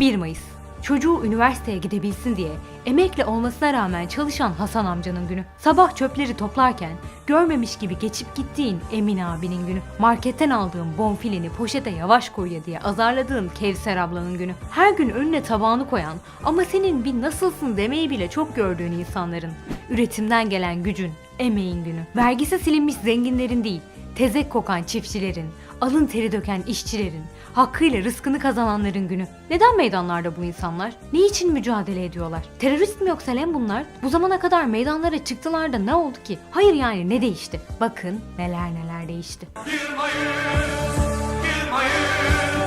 1 Mayıs. Çocuğu üniversiteye gidebilsin diye emekli olmasına rağmen çalışan Hasan amcanın günü. Sabah çöpleri toplarken görmemiş gibi geçip gittiğin Emin abinin günü. Marketten aldığın bonfileni poşete yavaş koy ya diye azarladığın Kevser ablanın günü. Her gün önüne tabağını koyan ama senin bir nasılsın demeyi bile çok gördüğün insanların. Üretimden gelen gücün, emeğin günü. Vergisi silinmiş zenginlerin değil, tezek kokan çiftçilerin, alın teri döken işçilerin, hakkıyla rızkını kazananların günü. Neden meydanlarda bu insanlar? Niçin mücadele ediyorlar? Terörist mi yoksa lan bunlar? Bu zamana kadar meydanlara çıktılar da ne oldu ki? Hayır yani ne değişti? Bakın neler neler değişti. 1 Mayıs, 1 Mayıs,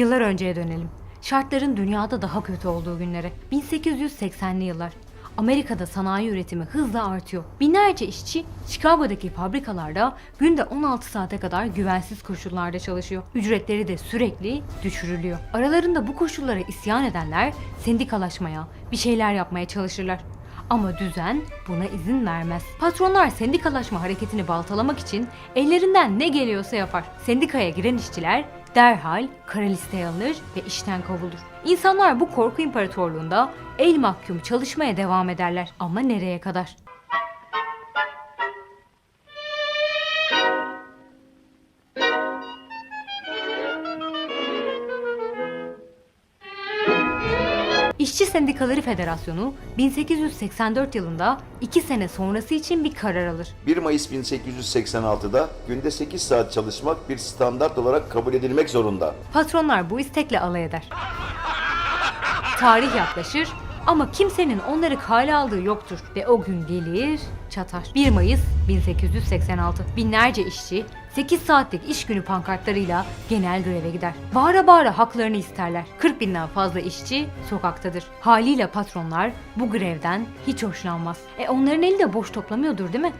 Yıllar önceye dönelim. Şartların dünyada daha kötü olduğu günlere. 1880'li yıllar. Amerika'da sanayi üretimi hızla artıyor. Binlerce işçi Chicago'daki fabrikalarda günde 16 saate kadar güvensiz koşullarda çalışıyor. Ücretleri de sürekli düşürülüyor. Aralarında bu koşullara isyan edenler sendikalaşmaya, bir şeyler yapmaya çalışırlar. Ama düzen buna izin vermez. Patronlar sendikalaşma hareketini baltalamak için ellerinden ne geliyorsa yapar. Sendikaya giren işçiler derhal kara listeye alınır ve işten kovulur. İnsanlar bu korku imparatorluğunda el mahkum çalışmaya devam ederler. Ama nereye kadar? İşçi Sendikaları Federasyonu 1884 yılında 2 sene sonrası için bir karar alır. 1 Mayıs 1886'da günde 8 saat çalışmak bir standart olarak kabul edilmek zorunda. Patronlar bu istekle alay eder. Tarih yaklaşır ama kimsenin onları kale aldığı yoktur ve o gün gelir çatar. 1 Mayıs 1886. Binlerce işçi 8 saatlik iş günü pankartlarıyla genel greve gider. Bağıra bağıra haklarını isterler. 40 binden fazla işçi sokaktadır. Haliyle patronlar bu grevden hiç hoşlanmaz. E onların eli de boş toplamıyordur değil mi?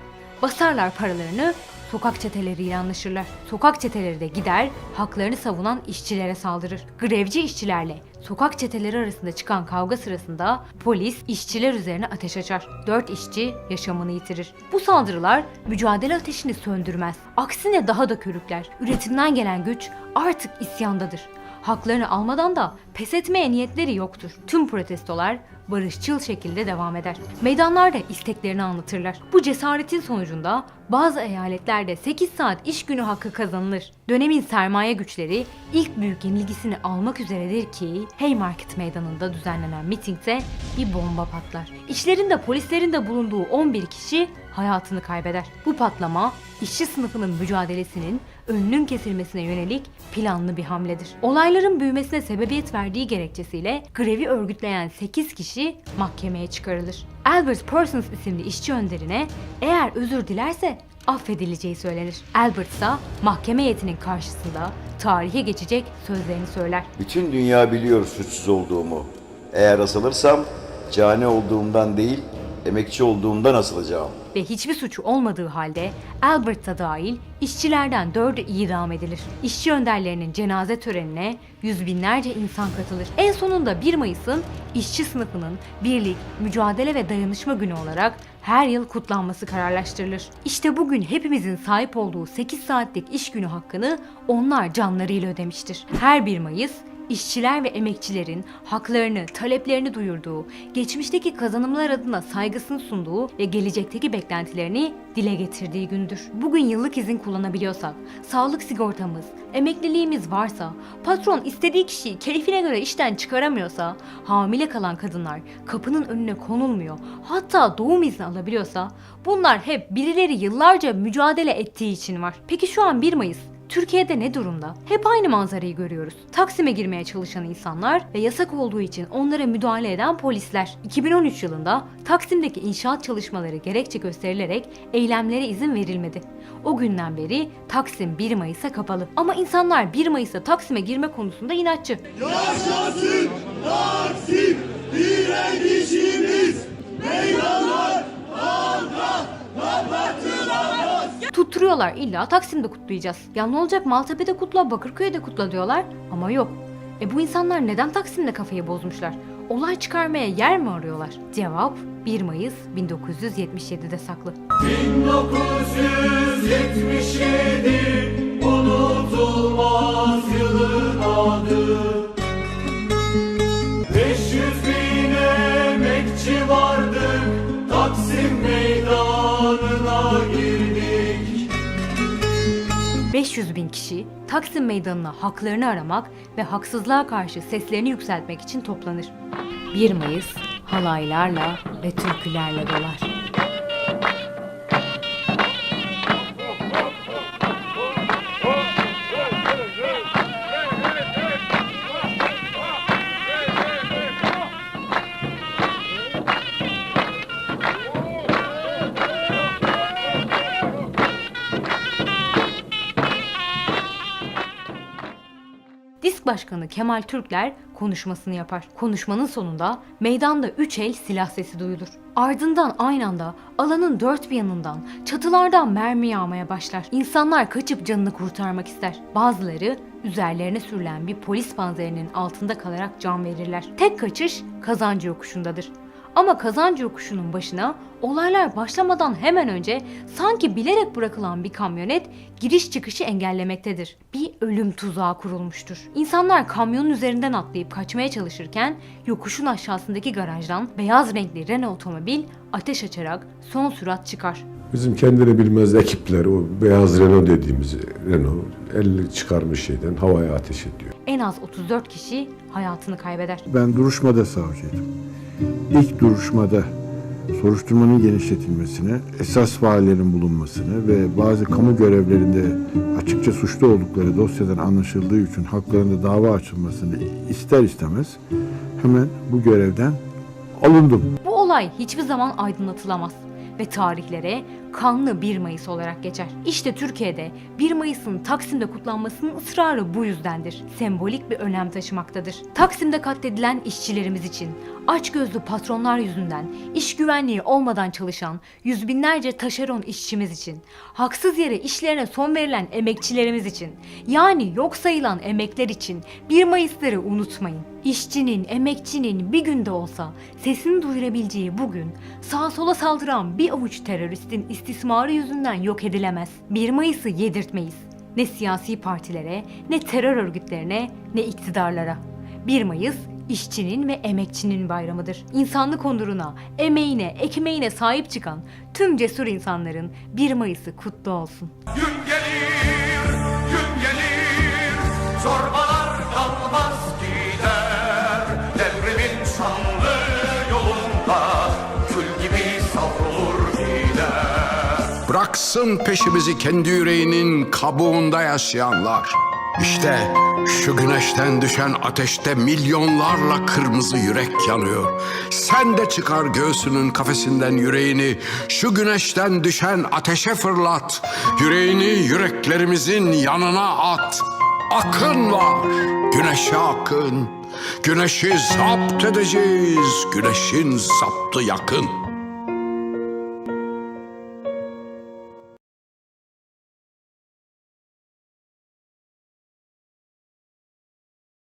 Basarlar paralarını Sokak çeteleriyle anlaşırlar. Sokak çeteleri de gider, haklarını savunan işçilere saldırır. Grevci işçilerle sokak çeteleri arasında çıkan kavga sırasında polis işçiler üzerine ateş açar. Dört işçi yaşamını yitirir. Bu saldırılar mücadele ateşini söndürmez. Aksine daha da körükler. Üretimden gelen güç artık isyandadır. Haklarını almadan da pes etmeye niyetleri yoktur. Tüm protestolar barışçıl şekilde devam eder. Meydanlarda isteklerini anlatırlar. Bu cesaretin sonucunda bazı eyaletlerde 8 saat iş günü hakkı kazanılır. Dönemin sermaye güçleri ilk büyük yenilgisini almak üzeredir ki Haymarket meydanında düzenlenen mitingde bir bomba patlar. İçlerinde polislerin de bulunduğu 11 kişi hayatını kaybeder. Bu patlama işçi sınıfının mücadelesinin önünün kesilmesine yönelik planlı bir hamledir. Olayların büyümesine sebebiyet verdiği gerekçesiyle grevi örgütleyen 8 kişi mahkemeye çıkarılır. Albert Parsons isimli işçi önderine eğer özür dilerse affedileceği söylenir. Albert ise mahkeme heyetinin karşısında tarihe geçecek sözlerini söyler. Bütün dünya biliyor suçsuz olduğumu. Eğer asılırsam cani olduğumdan değil, emekçi olduğumdan asılacağım. Ve hiçbir suçu olmadığı halde Albert da dahil işçilerden dördü idam edilir. İşçi önderlerinin cenaze törenine yüz binlerce insan katılır. En sonunda 1 Mayıs'ın işçi sınıfının birlik, mücadele ve dayanışma günü olarak her yıl kutlanması kararlaştırılır. İşte bugün hepimizin sahip olduğu 8 saatlik iş günü hakkını onlar canlarıyla ödemiştir. Her 1 Mayıs İşçiler ve emekçilerin haklarını, taleplerini duyurduğu, geçmişteki kazanımlar adına saygısını sunduğu ve gelecekteki beklentilerini dile getirdiği gündür. Bugün yıllık izin kullanabiliyorsak, sağlık sigortamız, emekliliğimiz varsa, patron istediği kişiyi keyfine göre işten çıkaramıyorsa, hamile kalan kadınlar kapının önüne konulmuyor, hatta doğum izni alabiliyorsa, bunlar hep birileri yıllarca mücadele ettiği için var. Peki şu an 1 Mayıs Türkiye'de ne durumda? Hep aynı manzarayı görüyoruz. Taksim'e girmeye çalışan insanlar ve yasak olduğu için onlara müdahale eden polisler. 2013 yılında Taksim'deki inşaat çalışmaları gerekçe gösterilerek eylemlere izin verilmedi. O günden beri Taksim 1 Mayıs'a kapalı. Ama insanlar 1 Mayıs'ta Taksim'e girme konusunda inatçı. Yaşasın Taksim direnişimiz meydanlar Tutturuyorlar illa Taksim'de kutlayacağız. Ya ne olacak Maltepe'de kutla, Bakırköy'de kutla diyorlar ama yok. E bu insanlar neden Taksim'de kafayı bozmuşlar? Olay çıkarmaya yer mi arıyorlar? Cevap 1 Mayıs 1977'de saklı. 1977 500 bin kişi Taksim Meydanı'na haklarını aramak ve haksızlığa karşı seslerini yükseltmek için toplanır. 1 Mayıs halaylarla ve türkülerle dolar. Başkanı Kemal Türkler konuşmasını yapar. Konuşmanın sonunda meydanda üç el silah sesi duyulur. Ardından aynı anda alanın dört bir yanından çatılardan mermi yağmaya başlar. İnsanlar kaçıp canını kurtarmak ister. Bazıları üzerlerine sürülen bir polis panzerinin altında kalarak can verirler. Tek kaçış kazancı yokuşundadır. Ama kazancı yokuşunun başına olaylar başlamadan hemen önce sanki bilerek bırakılan bir kamyonet giriş çıkışı engellemektedir. Bir ölüm tuzağı kurulmuştur. İnsanlar kamyonun üzerinden atlayıp kaçmaya çalışırken yokuşun aşağısındaki garajdan beyaz renkli Renault otomobil ateş açarak son sürat çıkar. Bizim kendine bilmez ekipler o beyaz Renault dediğimiz Renault elini çıkarmış şeyden havaya ateş ediyor. En az 34 kişi hayatını kaybeder. Ben duruşmada savcıydım. İlk duruşmada soruşturmanın genişletilmesine, esas faillerin bulunmasını ve bazı kamu görevlerinde açıkça suçlu oldukları dosyadan anlaşıldığı için haklarında dava açılmasını ister istemez hemen bu görevden alındım. Bu olay hiçbir zaman aydınlatılamaz ve tarihlere kanlı 1 Mayıs olarak geçer. İşte Türkiye'de 1 Mayıs'ın Taksim'de kutlanmasının ısrarı bu yüzdendir. Sembolik bir önem taşımaktadır. Taksim'de katledilen işçilerimiz için, açgözlü patronlar yüzünden, iş güvenliği olmadan çalışan yüz binlerce taşeron işçimiz için, haksız yere işlerine son verilen emekçilerimiz için, yani yok sayılan emekler için 1 Mayıs'ları unutmayın. İşçinin, emekçinin bir günde olsa sesini duyurabileceği bugün sağa sola saldıran bir avuç teröristin istismarı yüzünden yok edilemez. 1 Mayıs'ı yedirtmeyiz. Ne siyasi partilere, ne terör örgütlerine, ne iktidarlara. 1 Mayıs işçinin ve emekçinin bayramıdır. İnsanlık onuruna, emeğine, ekmeğine sahip çıkan tüm cesur insanların 1 Mayıs'ı kutlu olsun. Gün gelir, gün gelir, zorbalar kalmaz gider. Devrimin şanlı yolunda kül gibi savrulur gider. Bıraksın peşimizi kendi yüreğinin kabuğunda yaşayanlar. İşte şu güneşten düşen ateşte milyonlarla kırmızı yürek yanıyor. Sen de çıkar göğsünün kafesinden yüreğini şu güneşten düşen ateşe fırlat. Yüreğini yüreklerimizin yanına at. Akın var, güneşe akın. Güneşi zapt edeceğiz, güneşin zaptı yakın.